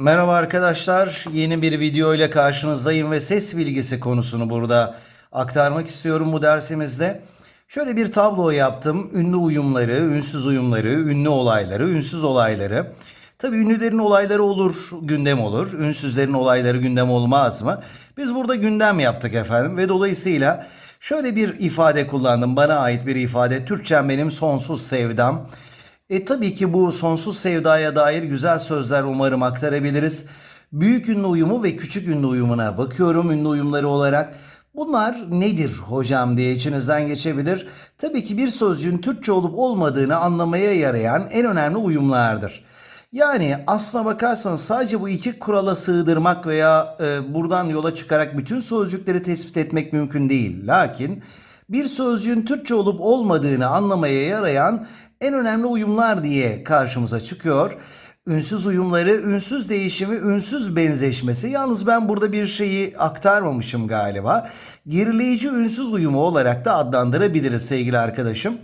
Merhaba arkadaşlar. Yeni bir video ile karşınızdayım ve ses bilgisi konusunu burada aktarmak istiyorum bu dersimizde. Şöyle bir tablo yaptım. Ünlü uyumları, ünsüz uyumları, ünlü olayları, ünsüz olayları. Tabii ünlülerin olayları olur, gündem olur. Ünsüzlerin olayları gündem olmaz mı? Biz burada gündem yaptık efendim ve dolayısıyla şöyle bir ifade kullandım. Bana ait bir ifade. Türkçem benim sonsuz sevdam. E tabii ki bu sonsuz sevdaya dair güzel sözler umarım aktarabiliriz. Büyük ünlü uyumu ve küçük ünlü uyumuna bakıyorum ünlü uyumları olarak. Bunlar nedir hocam diye içinizden geçebilir. Tabii ki bir sözcüğün Türkçe olup olmadığını anlamaya yarayan en önemli uyumlardır. Yani aslına bakarsanız sadece bu iki kurala sığdırmak veya e, buradan yola çıkarak bütün sözcükleri tespit etmek mümkün değil. Lakin bir sözcüğün Türkçe olup olmadığını anlamaya yarayan en önemli uyumlar diye karşımıza çıkıyor. Ünsüz uyumları, ünsüz değişimi, ünsüz benzeşmesi. Yalnız ben burada bir şeyi aktarmamışım galiba. Gerileyici ünsüz uyumu olarak da adlandırabiliriz sevgili arkadaşım.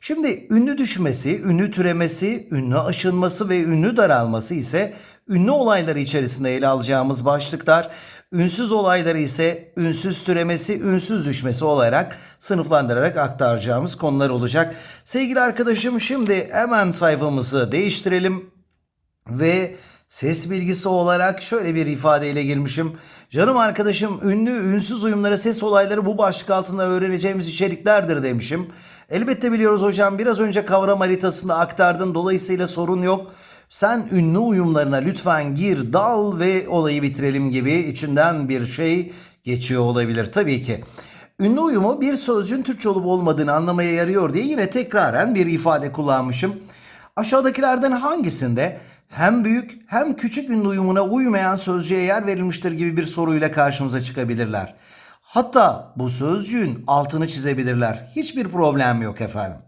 Şimdi ünlü düşmesi, ünlü türemesi, ünlü aşınması ve ünlü daralması ise ünlü olayları içerisinde ele alacağımız başlıklar. Ünsüz olayları ise ünsüz türemesi, ünsüz düşmesi olarak sınıflandırarak aktaracağımız konular olacak. Sevgili arkadaşım şimdi hemen sayfamızı değiştirelim ve ses bilgisi olarak şöyle bir ifadeyle girmişim. Canım arkadaşım ünlü ünsüz uyumları ses olayları bu başlık altında öğreneceğimiz içeriklerdir demişim. Elbette biliyoruz hocam biraz önce kavram haritasında aktardın dolayısıyla sorun yok. Sen ünlü uyumlarına lütfen gir, dal ve olayı bitirelim gibi içinden bir şey geçiyor olabilir tabii ki. Ünlü uyumu bir sözcüğün Türkçe olup olmadığını anlamaya yarıyor diye yine tekraren bir ifade kullanmışım. Aşağıdakilerden hangisinde hem büyük hem küçük ünlü uyumuna uymayan sözcüğe yer verilmiştir gibi bir soruyla karşımıza çıkabilirler. Hatta bu sözcüğün altını çizebilirler. Hiçbir problem yok efendim.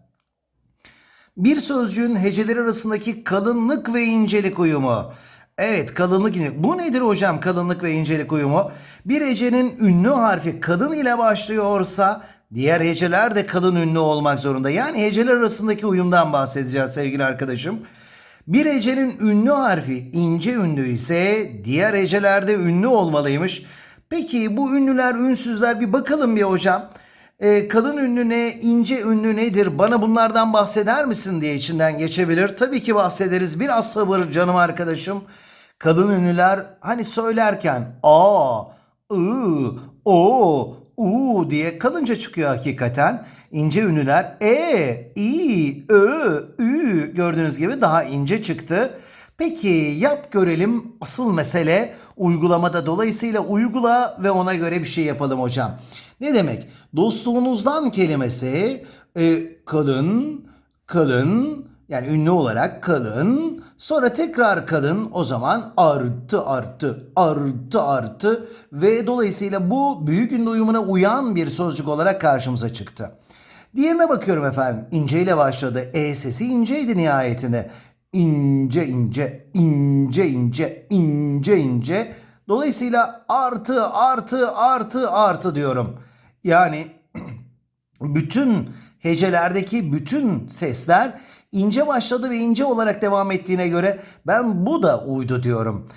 Bir sözcüğün heceler arasındaki kalınlık ve incelik uyumu. Evet kalınlık incelik. Bu nedir hocam kalınlık ve incelik uyumu? Bir hecenin ünlü harfi kalın ile başlıyorsa diğer heceler de kalın ünlü olmak zorunda. Yani heceler arasındaki uyumdan bahsedeceğiz sevgili arkadaşım. Bir hecenin ünlü harfi ince ünlü ise diğer hecelerde ünlü olmalıymış. Peki bu ünlüler, ünsüzler bir bakalım bir hocam. Ee, kalın ünlü ne, ince ünlü nedir? Bana bunlardan bahseder misin diye içinden geçebilir. Tabii ki bahsederiz. Biraz sabır canım arkadaşım. Kalın ünlüler hani söylerken a, ı, o, u diye kalınca çıkıyor hakikaten. İnce ünlüler e, i, ö, ü gördüğünüz gibi daha ince çıktı. Peki yap görelim asıl mesele uygulamada dolayısıyla uygula ve ona göre bir şey yapalım hocam. Ne demek? Dostluğunuzdan kelimesi e, kalın, kalın yani ünlü olarak kalın sonra tekrar kalın o zaman arttı arttı arttı arttı ve dolayısıyla bu büyük ünlü uyumuna uyan bir sözcük olarak karşımıza çıktı. Diğerine bakıyorum efendim. İnce ile başladı. E sesi inceydi nihayetinde ince ince ince ince ince ince dolayısıyla artı artı artı artı diyorum. Yani bütün hecelerdeki bütün sesler ince başladı ve ince olarak devam ettiğine göre ben bu da uydu diyorum.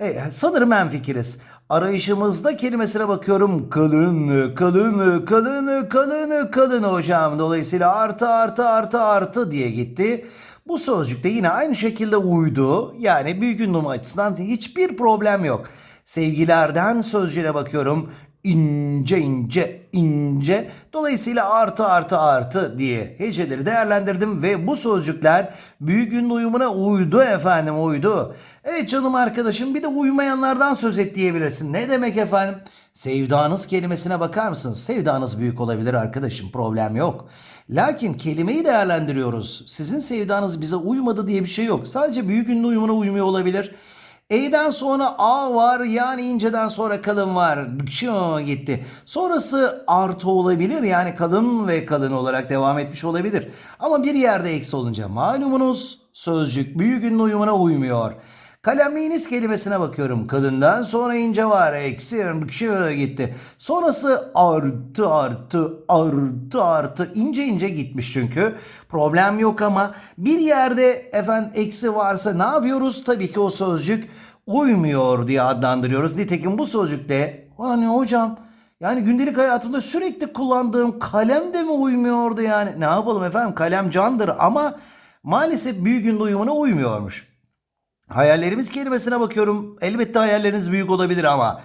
E, sanırım en fikiriz. Arayışımızda kelimesine bakıyorum. Kalın, kalın, kalın, kalın, kalın hocam. Dolayısıyla artı artı artı artı diye gitti. Bu sözcük de yine aynı şekilde uydu. Yani büyük ünlü açısından hiçbir problem yok. Sevgilerden sözcüğüne bakıyorum. İnce ince ince. Dolayısıyla artı artı artı diye heceleri değerlendirdim ve bu sözcükler büyük ünlü uyumuna uydu efendim uydu. Evet canım arkadaşım bir de uymayanlardan söz et diyebilirsin. Ne demek efendim? Sevdanız kelimesine bakar mısınız? Sevdanız büyük olabilir arkadaşım problem yok. Lakin kelimeyi değerlendiriyoruz. Sizin sevdanız bize uymadı diye bir şey yok. Sadece büyük ünlü uyumuna uymuyor olabilir. E'den sonra A var yani inceden sonra kalın var. Şu gitti. Sonrası artı olabilir yani kalın ve kalın olarak devam etmiş olabilir. Ama bir yerde eksi olunca malumunuz sözcük büyük ünlü uyumuna uymuyor. Kalemliğiniz kelimesine bakıyorum. Kalından sonra ince var. Eksi şu gitti. Sonrası artı artı artı artı ince ince gitmiş çünkü. Problem yok ama bir yerde efendim eksi varsa ne yapıyoruz? Tabii ki o sözcük uymuyor diye adlandırıyoruz. Nitekim bu sözcükte hani hocam yani gündelik hayatımda sürekli kullandığım kalem de mi uymuyordu yani? Ne yapalım efendim kalem candır ama maalesef büyük ünlü uyumuna uymuyormuş. Hayallerimiz kelimesine bakıyorum. Elbette hayalleriniz büyük olabilir ama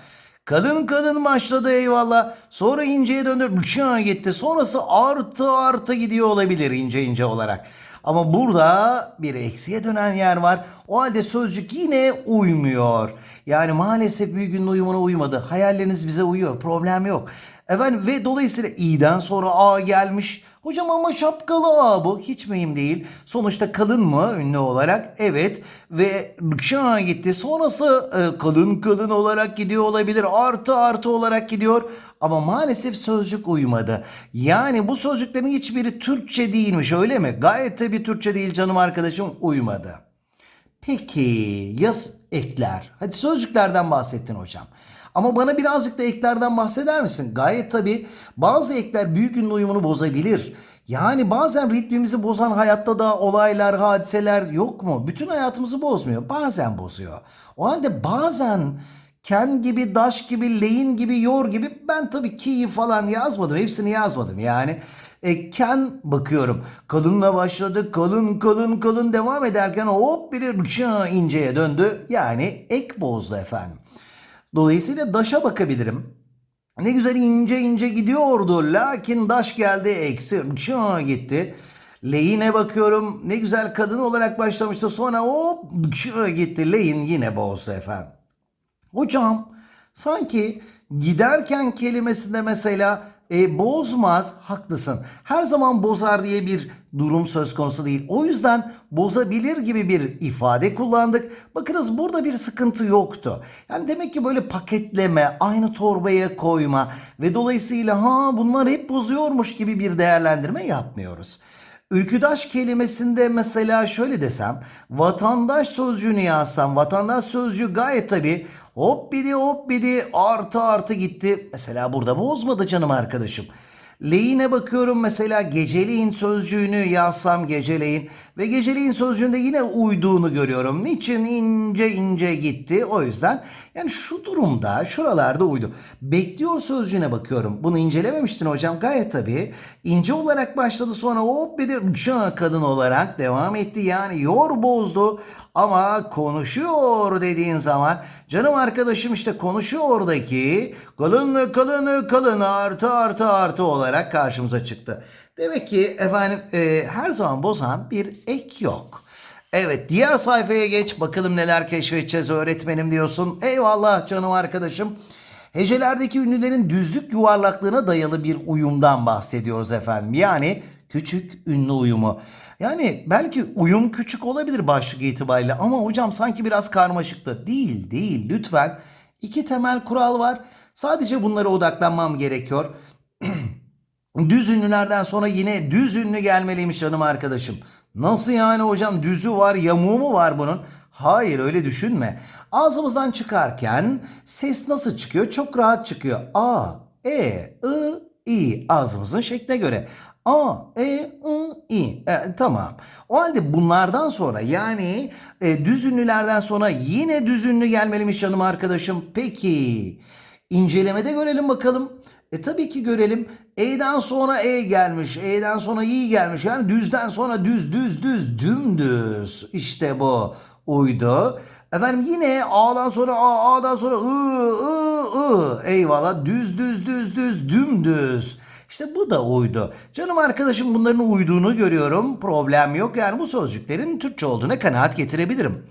kadın kadın başladı eyvallah. Sonra inceye döndü. Bıçağa gitti. Sonrası artı artı gidiyor olabilir ince ince olarak. Ama burada bir eksiye dönen yer var. O halde sözcük yine uymuyor. Yani maalesef büyük ünlü uyumuna uymadı. Hayalleriniz bize uyuyor. Problem yok. Efendim ve dolayısıyla i'den sonra a gelmiş. Hocam ama şapkalı A bu. Hiç mühim değil. Sonuçta kalın mı ünlü olarak? Evet. Ve rıkşa gitti. Sonrası e, kalın kalın olarak gidiyor olabilir. Artı artı olarak gidiyor. Ama maalesef sözcük uymadı. Yani bu sözcüklerin hiçbiri Türkçe değilmiş öyle mi? Gayet tabii Türkçe değil canım arkadaşım uymadı. Peki yaz ekler. Hadi sözcüklerden bahsettin hocam. Ama bana birazcık da eklerden bahseder misin? Gayet tabii bazı ekler büyük ünlü uyumunu bozabilir. Yani bazen ritmimizi bozan hayatta da olaylar, hadiseler yok mu? Bütün hayatımızı bozmuyor. Bazen bozuyor. O halde bazen ken gibi, daş gibi, leyin gibi, yor gibi ben tabii ki falan yazmadım. Hepsini yazmadım yani. E, ken bakıyorum. Kalınla başladı. Kalın kalın kalın devam ederken hop bir rıça inceye döndü. Yani ek bozdu efendim. Dolayısıyla daşa bakabilirim. Ne güzel ince ince gidiyordu. Lakin daş geldi eksi çığ gitti. Lehine bakıyorum. Ne güzel kadın olarak başlamıştı. Sonra hop çığ gitti. Lehin yine bozdu efendim. Hocam sanki giderken kelimesinde mesela e, bozmaz haklısın. Her zaman bozar diye bir durum söz konusu değil. O yüzden bozabilir gibi bir ifade kullandık. Bakınız burada bir sıkıntı yoktu. Yani demek ki böyle paketleme, aynı torbaya koyma ve dolayısıyla ha bunlar hep bozuyormuş gibi bir değerlendirme yapmıyoruz. Ülküdaş kelimesinde mesela şöyle desem vatandaş sözcüğünü yazsam vatandaş sözcüğü gayet tabi hop bidi hop bidi artı artı gitti. Mesela burada bozmadı canım arkadaşım. Lehine bakıyorum mesela geceleyin sözcüğünü yazsam geceleyin ve geceleyin sözcüğünde yine uyduğunu görüyorum. Niçin ince ince gitti o yüzden yani şu durumda şuralarda uydu. Bekliyor sözcüğüne bakıyorum. Bunu incelememiştin hocam gayet tabii. İnce olarak başladı sonra hop bir de kadın olarak devam etti. Yani yor bozdu ama konuşuyor dediğin zaman canım arkadaşım işte konuşuyordaki kalın kalın kalın artı artı artı olarak karşımıza çıktı. Demek ki efendim e, her zaman bozan bir ek yok. Evet diğer sayfaya geç bakalım neler keşfedeceğiz öğretmenim diyorsun. Eyvallah canım arkadaşım. Hecelerdeki ünlülerin düzlük yuvarlaklığına dayalı bir uyumdan bahsediyoruz efendim. Yani küçük ünlü uyumu. Yani belki uyum küçük olabilir başlık itibariyle ama hocam sanki biraz karmaşıktı. Değil değil lütfen. İki temel kural var. Sadece bunlara odaklanmam gerekiyor. Düz ünlülerden sonra yine düz ünlü gelmeliymiş canım arkadaşım. Nasıl yani hocam düzü var yamuğu mu var bunun? Hayır öyle düşünme. Ağzımızdan çıkarken ses nasıl çıkıyor? Çok rahat çıkıyor. A, E, I, I ağzımızın şekline göre. A, E, I, I. E, tamam. O halde bunlardan sonra yani e, düz ünlülerden sonra yine düz ünlü gelmeliymiş canım arkadaşım. Peki incelemede görelim bakalım. E tabii ki görelim. E'den sonra E gelmiş. E'den sonra İ gelmiş. Yani düzden sonra düz düz düz dümdüz. İşte bu uydu. Efendim yine A'dan sonra A, A'dan sonra I, I, I. Eyvallah düz düz düz düz dümdüz. İşte bu da uydu. Canım arkadaşım bunların uyduğunu görüyorum. Problem yok. Yani bu sözcüklerin Türkçe olduğuna kanaat getirebilirim.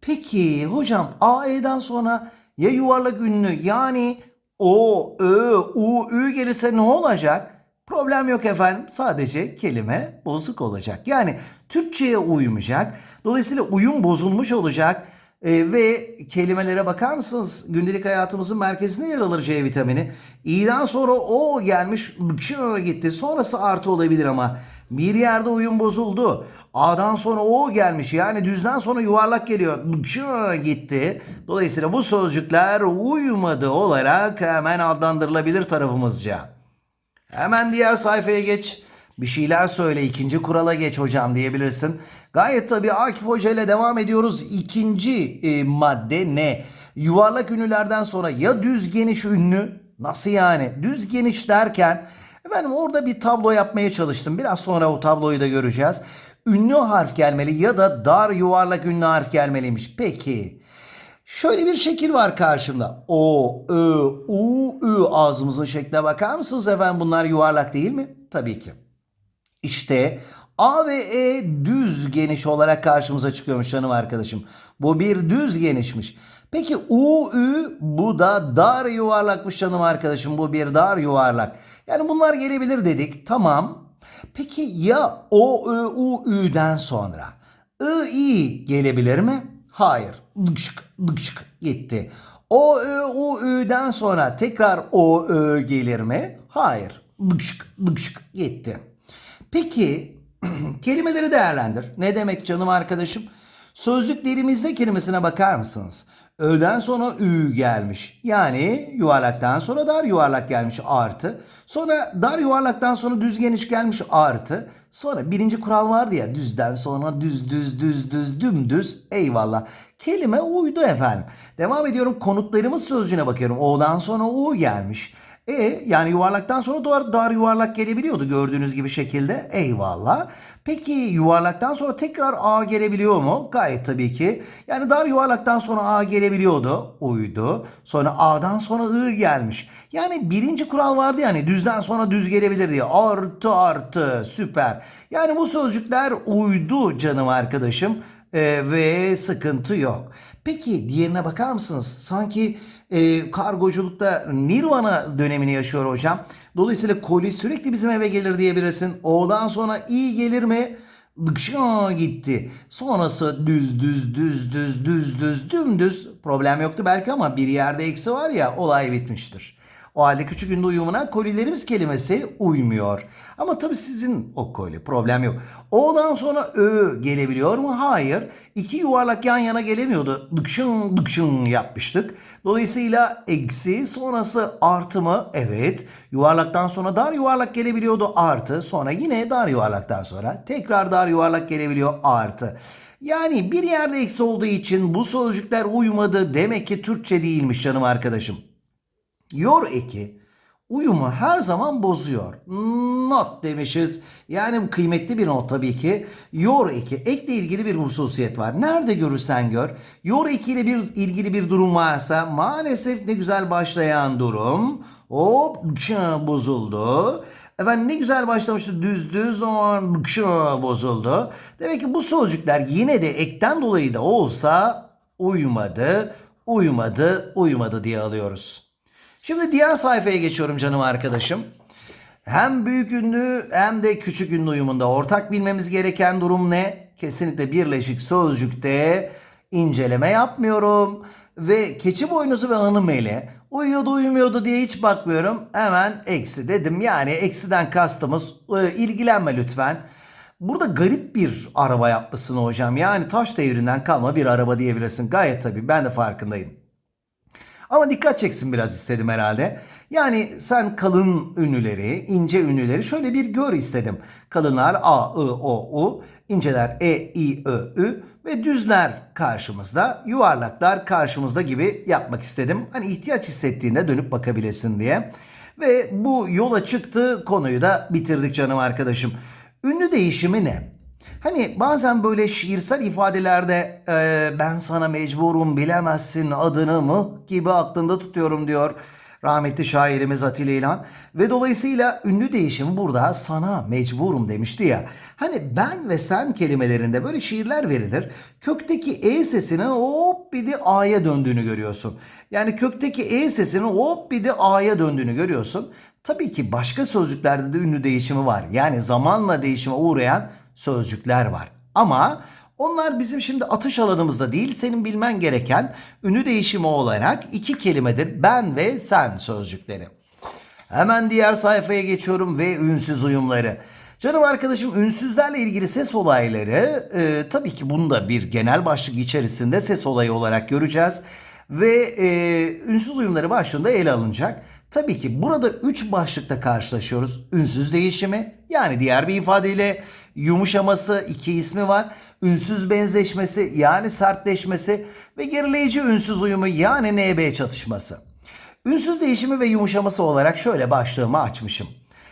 Peki hocam A, E'den sonra ya yuvarlak ünlü yani O, Ö, U, Ü gelirse ne olacak? Problem yok efendim. Sadece kelime bozuk olacak. Yani Türkçe'ye uymayacak. Dolayısıyla uyum bozulmuş olacak. Ee, ve kelimelere bakar mısınız? Gündelik hayatımızın merkezinde yer alır C vitamini. İ'den sonra O gelmiş, Ç gitti. Sonrası artı olabilir ama bir yerde uyum bozuldu. A'dan sonra O gelmiş. Yani düzden sonra yuvarlak geliyor. Ç gitti. Dolayısıyla bu sözcükler uyumadı olarak hemen adlandırılabilir tarafımızca. Hemen diğer sayfaya geç. Bir şeyler söyle ikinci kurala geç hocam diyebilirsin. Gayet tabii Akif Hoca ile devam ediyoruz. İkinci e, madde ne? Yuvarlak ünlülerden sonra ya düz geniş ünlü nasıl yani? Düz geniş derken efendim orada bir tablo yapmaya çalıştım. Biraz sonra o tabloyu da göreceğiz. Ünlü harf gelmeli ya da dar yuvarlak ünlü harf gelmeliymiş. Peki Şöyle bir şekil var karşımda. O, Ö, U, Ü ağzımızın şekline bakar mısınız efendim? Bunlar yuvarlak değil mi? Tabii ki. İşte A ve E düz geniş olarak karşımıza çıkıyormuş canım arkadaşım. Bu bir düz genişmiş. Peki U, Ü bu da dar yuvarlakmış canım arkadaşım. Bu bir dar yuvarlak. Yani bunlar gelebilir dedik. Tamam. Peki ya O, Ö, U, Ü'den sonra I, I gelebilir mi? Hayır. Dıkşık, dıkşık gitti. O, Ö, U, Ü'den sonra tekrar O, Ö gelir mi? Hayır. Dıkşık, dıkşık gitti. Peki kelimeleri değerlendir. Ne demek canım arkadaşım? Sözlüklerimizde kelimesine bakar mısınız? Ö'den sonra ü gelmiş. Yani yuvarlaktan sonra dar yuvarlak gelmiş artı. Sonra dar yuvarlaktan sonra düz geniş gelmiş artı. Sonra birinci kural vardı ya düzden sonra düz düz düz düz dümdüz eyvallah. Kelime uydu efendim. Devam ediyorum konutlarımız sözcüğüne bakıyorum. O'dan sonra U gelmiş. E yani yuvarlaktan sonra dar, dar yuvarlak gelebiliyordu gördüğünüz gibi şekilde. Eyvallah. Peki yuvarlaktan sonra tekrar A gelebiliyor mu? Gayet tabii ki. Yani dar yuvarlaktan sonra A gelebiliyordu. Uydu. Sonra A'dan sonra I gelmiş. Yani birinci kural vardı yani düzden sonra düz gelebilir diye. Artı artı süper. Yani bu sözcükler uydu canım arkadaşım. Ee, ve sıkıntı yok. Peki diğerine bakar mısınız? Sanki e, kargoculukta Nirvana dönemini yaşıyor hocam. Dolayısıyla koli sürekli bizim eve gelir diyebilirsin. O'dan sonra i gelir mi? Dıkşa gitti. Sonrası düz düz düz düz düz düz dümdüz. Problem yoktu belki ama bir yerde eksi var ya olay bitmiştir. O halde küçük ünlü uyumuna kolilerimiz kelimesi uymuyor. Ama tabii sizin o koli problem yok. O'dan sonra Ö gelebiliyor mu? Hayır. İki yuvarlak yan yana gelemiyordu. Dıkşın dıkşın yapmıştık. Dolayısıyla eksi sonrası artı mı? Evet. Yuvarlaktan sonra dar yuvarlak gelebiliyordu artı. Sonra yine dar yuvarlaktan sonra tekrar dar yuvarlak gelebiliyor artı. Yani bir yerde eksi olduğu için bu sözcükler uymadı. Demek ki Türkçe değilmiş canım arkadaşım. Yor eki uyumu her zaman bozuyor. Not demişiz. Yani kıymetli bir not tabii ki. Yor eki ekle ilgili bir hususiyet var. Nerede görürsen gör. Yor ekiyle bir ilgili bir durum varsa maalesef ne güzel başlayan durum hop bozuldu. Efendim ne güzel başlamıştı düz düz on çı bozuldu. Demek ki bu sözcükler yine de ekten dolayı da olsa uyumadı, uyumadı, uyumadı diye alıyoruz. Şimdi diğer sayfaya geçiyorum canım arkadaşım. Hem büyük ünlü hem de küçük ünlü uyumunda ortak bilmemiz gereken durum ne? Kesinlikle birleşik sözcükte inceleme yapmıyorum. Ve keçi boynuzu ve hanım eli uyuyordu uyumuyordu diye hiç bakmıyorum. Hemen eksi dedim. Yani eksiden kastımız e, ilgilenme lütfen. Burada garip bir araba yapmışsın hocam. Yani taş devrinden kalma bir araba diyebilirsin. Gayet tabii ben de farkındayım. Ama dikkat çeksin biraz istedim herhalde. Yani sen kalın ünlüleri, ince ünlüleri şöyle bir gör istedim. Kalınlar A, I, O, U, inceler E, I, Ö, Ü ve düzler karşımızda, yuvarlaklar karşımızda gibi yapmak istedim. Hani ihtiyaç hissettiğinde dönüp bakabilesin diye. Ve bu yola çıktı konuyu da bitirdik canım arkadaşım. Ünlü değişimi ne? Hani bazen böyle şiirsel ifadelerde e, ben sana mecburum bilemezsin adını mı gibi aklımda tutuyorum diyor rahmetli şairimiz Atilla İlhan. Ve dolayısıyla ünlü değişim burada sana mecburum demişti ya. Hani ben ve sen kelimelerinde böyle şiirler verilir. Kökteki E sesinin hop bir de A'ya döndüğünü görüyorsun. Yani kökteki E sesinin hop bir de A'ya döndüğünü görüyorsun. Tabii ki başka sözcüklerde de ünlü değişimi var. Yani zamanla değişime uğrayan sözcükler var. Ama onlar bizim şimdi atış alanımızda değil, senin bilmen gereken ünlü değişimi olarak iki kelimedir. Ben ve sen sözcükleri. Hemen diğer sayfaya geçiyorum ve ünsüz uyumları. Canım arkadaşım ünsüzlerle ilgili ses olayları e, tabii ki bunu da bir genel başlık içerisinde ses olayı olarak göreceğiz. Ve e, ünsüz uyumları başlığında ele alınacak. Tabii ki burada 3 başlıkta karşılaşıyoruz. Ünsüz değişimi yani diğer bir ifadeyle yumuşaması iki ismi var. Ünsüz benzeşmesi yani sertleşmesi ve gerileyici ünsüz uyumu yani NB çatışması. Ünsüz değişimi ve yumuşaması olarak şöyle başlığımı açmışım.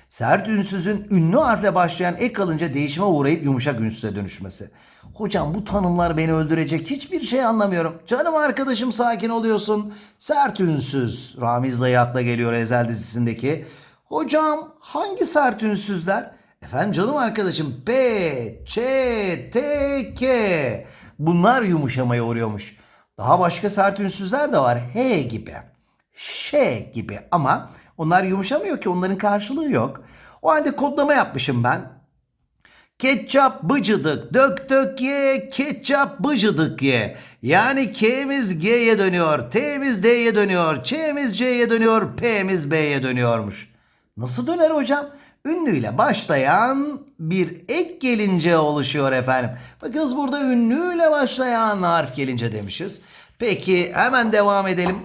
Sert ünsüzün ünlü harfle başlayan ek alınca değişime uğrayıp yumuşak ünsüze dönüşmesi. Hocam bu tanımlar beni öldürecek. Hiçbir şey anlamıyorum. Canım arkadaşım sakin oluyorsun. Sert ünsüz. Ramiz dayı akla geliyor Ezel dizisindeki. Hocam hangi sert ünsüzler? Efendim canım arkadaşım P, Ç, T, K. Bunlar yumuşamaya uğruyormuş. Daha başka sert ünsüzler de var. H gibi. Ş gibi ama onlar yumuşamıyor ki onların karşılığı yok. O halde kodlama yapmışım ben. Ketçap bıcıdık, dök dök ye, ketçap bıcıdık ye. Yani K'miz G'ye dönüyor, T'miz D'ye dönüyor, Ç'miz C'ye dönüyor, P'miz B'ye dönüyormuş. Nasıl döner hocam? Ünlüyle başlayan bir ek gelince oluşuyor efendim. Bakınız burada ünlüyle başlayan harf gelince demişiz. Peki hemen devam edelim.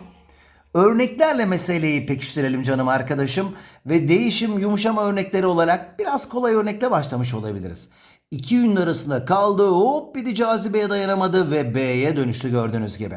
Örneklerle meseleyi pekiştirelim canım arkadaşım ve değişim yumuşama örnekleri olarak biraz kolay örnekle başlamış olabiliriz. İki ünlü arasında kaldı hop bir de cazibeye dayanamadı ve B'ye dönüştü gördüğünüz gibi.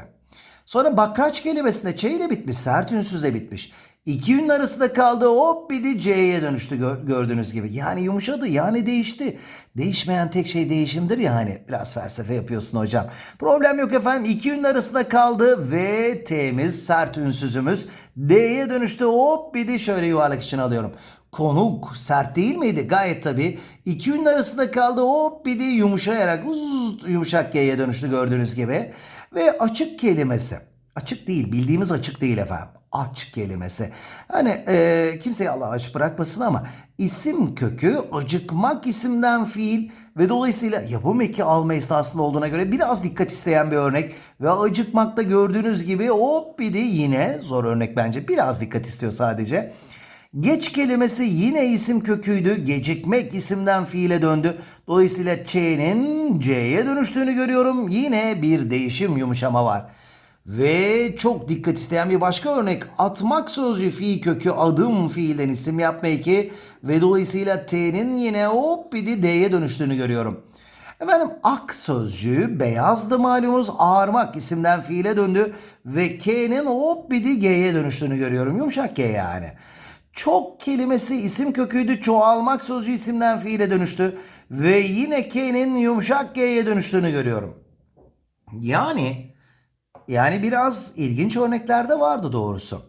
Sonra bakraç kelimesinde Ç ile bitmiş sert ünsüzle bitmiş. İki ünlü arasında kaldı hop bir de C'ye dönüştü gör- gördüğünüz gibi. Yani yumuşadı yani değişti. Değişmeyen tek şey değişimdir ya hani. Biraz felsefe yapıyorsun hocam. Problem yok efendim. İki ünlü arasında kaldı ve T'miz sert ünsüzümüz D'ye dönüştü. Hop bir de şöyle yuvarlak için alıyorum. Konuk sert değil miydi? Gayet tabii. İki ünlü arasında kaldı hop bir de yumuşayarak uz, yumuşak G'ye dönüştü gördüğünüz gibi. Ve açık kelimesi. Açık değil bildiğimiz açık değil efendim. Aç kelimesi. Hani e, kimseyi Allah aç bırakmasın ama isim kökü acıkmak isimden fiil ve dolayısıyla yapım eki alma esnasında olduğuna göre biraz dikkat isteyen bir örnek ve acıkmakta gördüğünüz gibi hop bir de yine zor örnek bence biraz dikkat istiyor sadece. Geç kelimesi yine isim köküydü. Gecikmek isimden fiile döndü. Dolayısıyla Ç'nin C'ye dönüştüğünü görüyorum. Yine bir değişim yumuşama var. Ve çok dikkat isteyen bir başka örnek. Atmak sözcüğü fiil kökü adım fiilden isim yapma eki ve dolayısıyla T'nin yine hop bir D'ye dönüştüğünü görüyorum. Efendim ak sözcüğü beyazdı malumunuz ağarmak isimden fiile döndü ve K'nin hop bir G'ye dönüştüğünü görüyorum. Yumuşak G yani. Çok kelimesi isim köküydü. Çoğalmak sözcüğü isimden fiile dönüştü. Ve yine K'nin yumuşak G'ye dönüştüğünü görüyorum. Yani yani biraz ilginç örnekler de vardı doğrusu.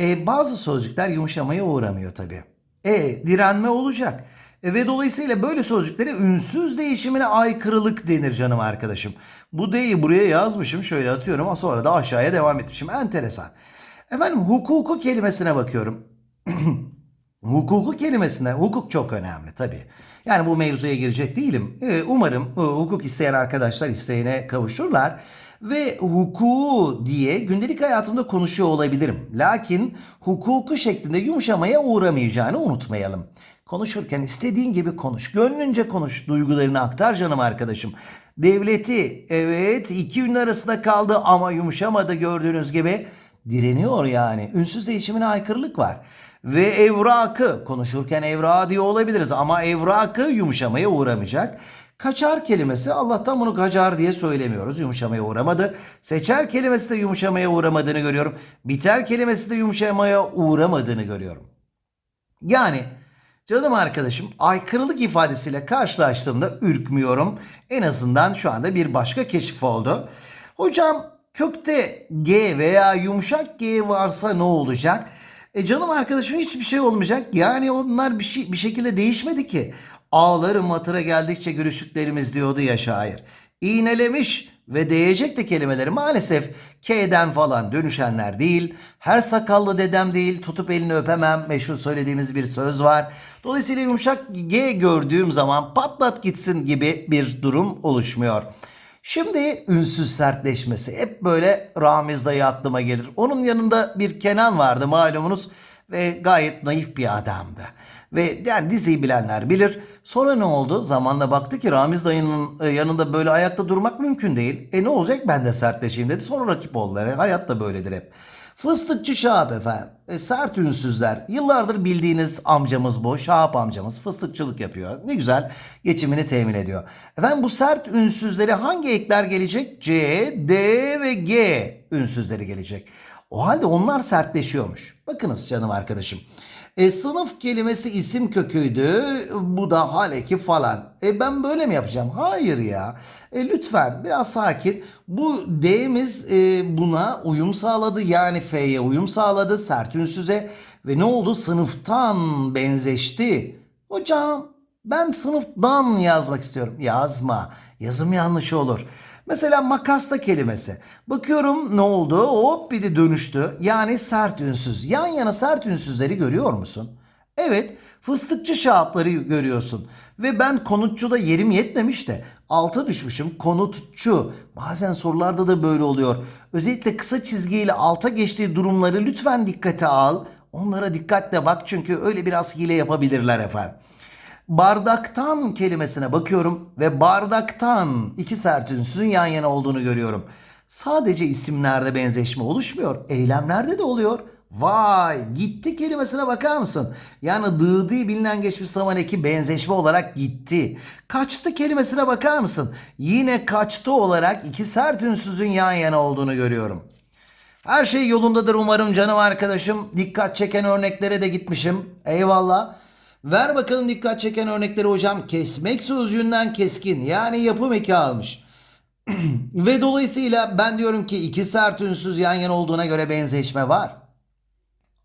E, bazı sözcükler yumuşamaya uğramıyor tabii. E, direnme olacak. E, ve dolayısıyla böyle sözcüklere ünsüz değişimine aykırılık denir canım arkadaşım. Bu D'yi buraya yazmışım şöyle atıyorum sonra da aşağıya devam etmişim. Enteresan. Efendim hukuku kelimesine bakıyorum. Hukuku kelimesine hukuk çok önemli tabii. Yani bu mevzuya girecek değilim. Ee, Umarım e, hukuk isteyen arkadaşlar isteğine kavuşurlar. Ve hukuku diye gündelik hayatımda konuşuyor olabilirim. Lakin hukuku şeklinde yumuşamaya uğramayacağını unutmayalım. Konuşurken istediğin gibi konuş. Gönlünce konuş. Duygularını aktar canım arkadaşım. Devleti evet iki ünlü arasında kaldı ama yumuşamadı gördüğünüz gibi. Direniyor yani. Ünsüz değişimine aykırılık var. Ve evrakı konuşurken evrağı diyor olabiliriz ama evrakı yumuşamaya uğramayacak. Kaçar kelimesi Allah'tan bunu kaçar diye söylemiyoruz. Yumuşamaya uğramadı. Seçer kelimesi de yumuşamaya uğramadığını görüyorum. Biter kelimesi de yumuşamaya uğramadığını görüyorum. Yani canım arkadaşım aykırılık ifadesiyle karşılaştığımda ürkmüyorum. En azından şu anda bir başka keşif oldu. Hocam kökte G veya yumuşak G varsa ne olacak? E canım arkadaşım hiçbir şey olmayacak. Yani onlar bir şey bir şekilde değişmedi ki. Ağlarım hatıra geldikçe gülüşüklerimiz diyordu ya şair. İğnelemiş ve değecek de kelimeleri maalesef K'den falan dönüşenler değil. Her sakallı dedem değil tutup elini öpemem meşhur söylediğimiz bir söz var. Dolayısıyla yumuşak G gördüğüm zaman patlat gitsin gibi bir durum oluşmuyor. Şimdi ünsüz sertleşmesi hep böyle Ramiz dayı aklıma gelir. Onun yanında bir Kenan vardı malumunuz ve gayet naif bir adamdı. Ve yani diziyi bilenler bilir. Sonra ne oldu? Zamanla baktı ki Ramiz dayının e, yanında böyle ayakta durmak mümkün değil. E ne olacak ben de sertleşeyim dedi. Sonra rakip oldular. Yani hayat da böyledir hep. Fıstıkçı Şahap efendim. E, sert ünsüzler. Yıllardır bildiğiniz amcamız bu. Şahap amcamız fıstıkçılık yapıyor. Ne güzel geçimini temin ediyor. Efendim bu sert ünsüzlere hangi ekler gelecek? C, D ve G ünsüzleri gelecek. O halde onlar sertleşiyormuş. Bakınız canım arkadaşım. E, sınıf kelimesi isim köküydü. Bu da haleki falan. E, ben böyle mi yapacağım? Hayır ya. E, lütfen biraz sakin. Bu D'miz e, buna uyum sağladı. Yani F'ye uyum sağladı. Sert ünsüze. Ve ne oldu? Sınıftan benzeşti. Hocam ben sınıftan yazmak istiyorum. Yazma. Yazım yanlış olur. Mesela makasta kelimesi. Bakıyorum ne oldu? Hop bir de dönüştü. Yani sert ünsüz. Yan yana sert ünsüzleri görüyor musun? Evet. Fıstıkçı şahapları görüyorsun. Ve ben konutçuda yerim yetmemiş de alta düşmüşüm konutçu. Bazen sorularda da böyle oluyor. Özellikle kısa çizgiyle alta geçtiği durumları lütfen dikkate al. Onlara dikkatle bak çünkü öyle biraz hile yapabilirler efendim. Bardaktan kelimesine bakıyorum ve bardaktan iki sert ünsüzün yan yana olduğunu görüyorum. Sadece isimlerde benzeşme oluşmuyor. Eylemlerde de oluyor. Vay gitti kelimesine bakar mısın? Yani dıdı bilinen geçmiş zaman eki benzeşme olarak gitti. Kaçtı kelimesine bakar mısın? Yine kaçtı olarak iki sert ünsüzün yan yana olduğunu görüyorum. Her şey yolundadır umarım canım arkadaşım. Dikkat çeken örneklere de gitmişim. Eyvallah. Ver bakalım dikkat çeken örnekleri hocam. Kesmek sözcüğünden keskin yani yapım eki almış. Ve dolayısıyla ben diyorum ki iki sert ünsüz yan yana olduğuna göre benzeşme var.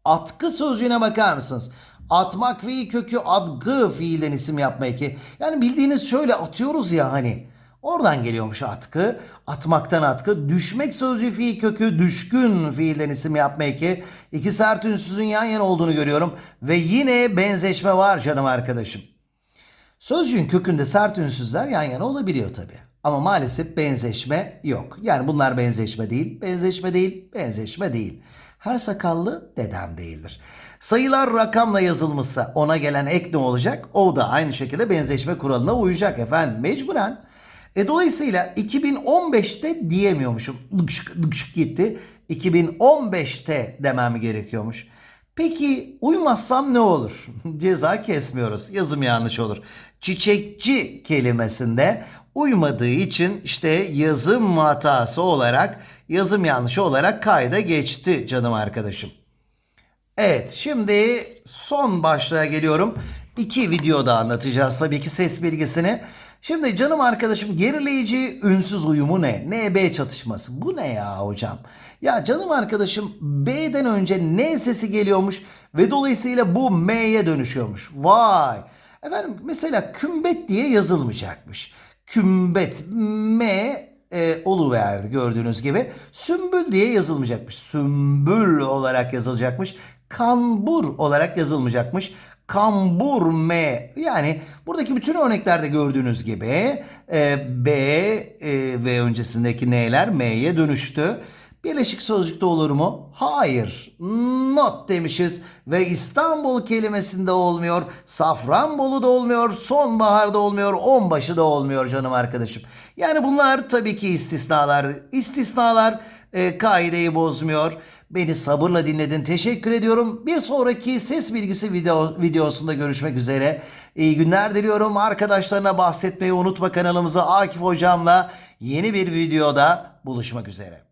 Atkı sözcüğüne bakar mısınız? Atmak fiil kökü adgı fiilden isim yapma eki. Yani bildiğiniz şöyle atıyoruz ya hani. Oradan geliyormuş atkı. Atmaktan atkı. Düşmek sözcüğü fiil kökü düşkün fiilden isim yapma eki. İki sert ünsüzün yan yana olduğunu görüyorum. Ve yine benzeşme var canım arkadaşım. Sözcüğün kökünde sert ünsüzler yan yana olabiliyor tabi. Ama maalesef benzeşme yok. Yani bunlar benzeşme değil, benzeşme değil, benzeşme değil. Her sakallı dedem değildir. Sayılar rakamla yazılmışsa ona gelen ek ne olacak? O da aynı şekilde benzeşme kuralına uyacak efendim mecburen. E dolayısıyla 2015'te diyemiyormuşum. Dıkşık dıkşık gitti. 2015'te demem gerekiyormuş. Peki uymazsam ne olur? Ceza kesmiyoruz. Yazım yanlış olur. Çiçekçi kelimesinde uymadığı için işte yazım hatası olarak, yazım yanlışı olarak kayda geçti canım arkadaşım. Evet şimdi son başlığa geliyorum. İki videoda anlatacağız tabii ki ses bilgisini. Şimdi canım arkadaşım gerileyici ünsüz uyumu ne? NB çatışması. Bu ne ya hocam? Ya canım arkadaşım B'den önce N sesi geliyormuş ve dolayısıyla bu M'ye dönüşüyormuş. Vay. Efendim mesela kümbet diye yazılmayacakmış. Kümbet M e, oluverdi gördüğünüz gibi. Sümbül diye yazılmayacakmış. Sümbül olarak yazılacakmış. Kambur olarak yazılmayacakmış. Kambur M. Yani buradaki bütün örneklerde gördüğünüz gibi e, B e, ve öncesindeki N'ler M'ye dönüştü. Birleşik sözcükte olur mu? Hayır. Not demişiz ve İstanbul kelimesinde olmuyor. Safranbolu'da olmuyor. Sonbaharda olmuyor. Onbaşı da olmuyor canım arkadaşım. Yani bunlar tabii ki istisnalar. İstisnalar e, kaideyi bozmuyor. Beni sabırla dinledin. Teşekkür ediyorum. Bir sonraki ses bilgisi video, videosunda görüşmek üzere. İyi günler diliyorum. Arkadaşlarına bahsetmeyi unutma kanalımıza Akif Hocam'la yeni bir videoda buluşmak üzere.